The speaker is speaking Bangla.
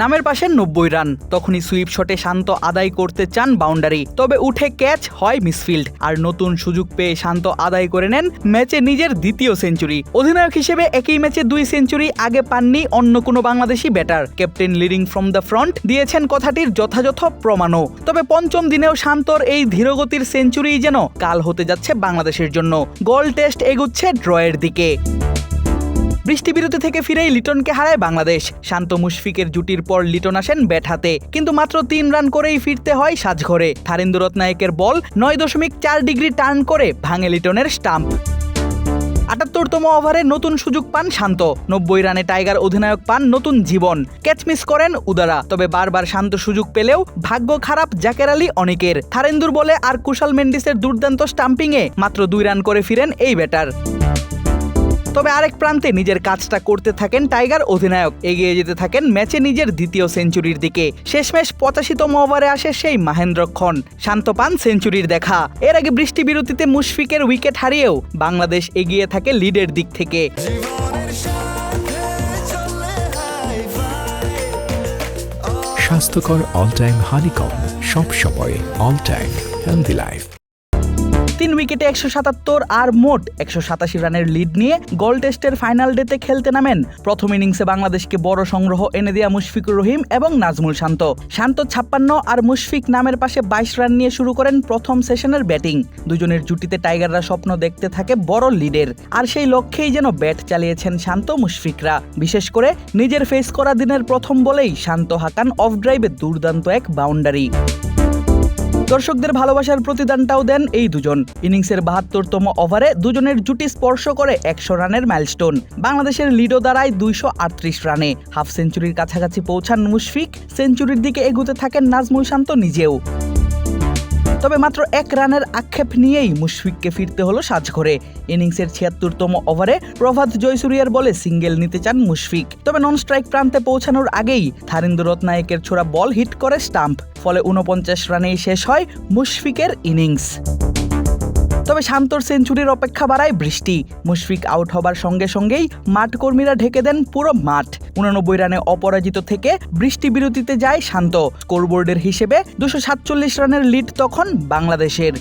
নামের পাশে নব্বই রান। তখনই সুইপ শটে শান্ত আদায় করতে চান বাউন্ডারি। তবে উঠে ক্যাচ হয় মিসফিল্ড। আর নতুন সুযোগ পেয়ে শান্ত আদায় করে নেন ম্যাচে নিজের দ্বিতীয় সেঞ্চুরি। অধিনায়ক হিসেবে একই ম্যাচে দুই সেঞ্চুরি আগে পাননি অন্য কোনো Bangladeshi batter. Captain leading from the front দিয়েছেন কথাটির যথাযথ প্রমাণও। তবে পঞ্চম দিনেও শান্তর এই ধীরগতির সেঞ্চুরি যেন কাল হতে যাচ্ছে বাংলাদেশের জন্য। গোল টেস্ট এগুচ্ছে ড্রয়ের দিকে। বৃষ্টিবিরতি থেকে ফিরেই লিটনকে হারায় বাংলাদেশ। শান্ত মুশফিকের জুটির পর লিটন আসেন ব্যাট হাতে, কিন্তু মাত্র তিন রান করেই ফিরতে হয় সাজঘরে। থারিন্দু রত্নায়কের বল নয় দশমিক চার ডিগ্রি টার্ন করে ভাঙে লিটনের স্টাম্প। আটাত্তরতম ওভারে নতুন সুযোগ পান শান্ত, নব্বই রানে টাইগার অধিনায়ক পান নতুন জীবন। ক্যাচ মিস করেন উদারা, তবে বারবার শান্ত সুযোগ পেলেও ভাগ্য খারাপ জাকের আলী অনেকের। থারেন্দুর বলে আর কুশাল মেন্ডিসের দুর্দান্ত স্টাম্পিংয়ে মাত্র দুই রান করে ফিরেন এই ব্যাটার। তবে আরেক প্রান্তে নিজের কাজটা করতে থাকেন টাইগার অধিনায়ক। এগিয়ে যেতে থাকেন ম্যাচে নিজের দ্বিতীয় সেঞ্চুরির দিকে। শেষমেশ পঁচাশিতম ওভারে আসে সেই মাহেন্দ্রক্ষণ শান্ত পান সেঞ্চুরির দেখা। এর আগে বৃষ্টি বিরতিতে মুশফিকের উইকেট হারিয়েও বাংলাদেশ এগিয়ে থাকে লিডের দিক থেকে। স্বাস্থ্যকর অল টাইম হানিকম সব সময় অল টাইম হেলদি লাইফ তিন উইকেটে একশো সাতাত্তর আর মোট একশো সাতাশি রানের লিড নিয়ে গোল টেস্টের ফাইনাল ডেতে খেলতে নামেন। প্রথম ইনিংসে বাংলাদেশকে বড় সংগ্রহ এনে দেয়া মুশফিকুর রহিম এবং নাজমুল শান্ত। শান্ত ছাপ্পান্ন আর মুশফিক নামের পাশে বাইশ রান নিয়ে শুরু করেন প্রথম সেশনের ব্যাটিং দুজনের জুটিতে টাইগাররা স্বপ্ন দেখতে থাকে বড় লিডের আর সেই লক্ষ্যেই যেন ব্যাট চালিয়েছেন শান্ত মুশফিকরা। বিশেষ করে নিজের ফেস করা দিনের প্রথম বলেই শান্ত হাকান অফ ড্রাইভে দুর্দান্ত এক বাউন্ডারি দর্শকদের ভালোবাসার প্রতিদানটাও দেন এই দুজন। ইনিংসের বাহাত্তরতম ওভারে দুজনের জুটি স্পর্শ করে একশো রানের মাইলস্টোন। বাংলাদেশের লিডো দাঁড়ায় দুইশো আটত্রিশ রানে। হাফ সেঞ্চুরির কাছাকাছি পৌঁছান মুশফিক। সেঞ্চুরির দিকে এগুতে থাকেন নাজমুল শান্ত নিজেও। তবে মাত্র এক রানের আক্ষেপ নিয়েই মুশফিককে ফিরতে হলো সাজঘরে। ইনিংসের ছিয়াত্তরতম ওভারে প্রভাত জয়সুরিয়ার বলে সিঙ্গেল নিতে চান মুশফিক। তবে নন স্ট্রাইক প্রান্তে পৌঁছানোর আগেই থারিন্দু রত্নায়কের ছোড়া বল হিট করে স্টাম্প। ফলে উনপঞ্চাশ রানেই শেষ হয় মুশফিকের ইনিংস। তবে শান্তর সেঞ্চুরির অপেক্ষা বাড়ায় বৃষ্টি। মুশফিক আউট হবার সঙ্গে সঙ্গেই মাঠ কর্মীরা ঢেকে দেন পুরো মাঠ। উনানব্বই রানে অপরাজিত থেকে বৃষ্টি বিরতিতে যায় শান্ত। স্কোরবোর্ডের হিসেবে দুশো সাতচল্লিশ রানের লিড তখন বাংলাদেশের।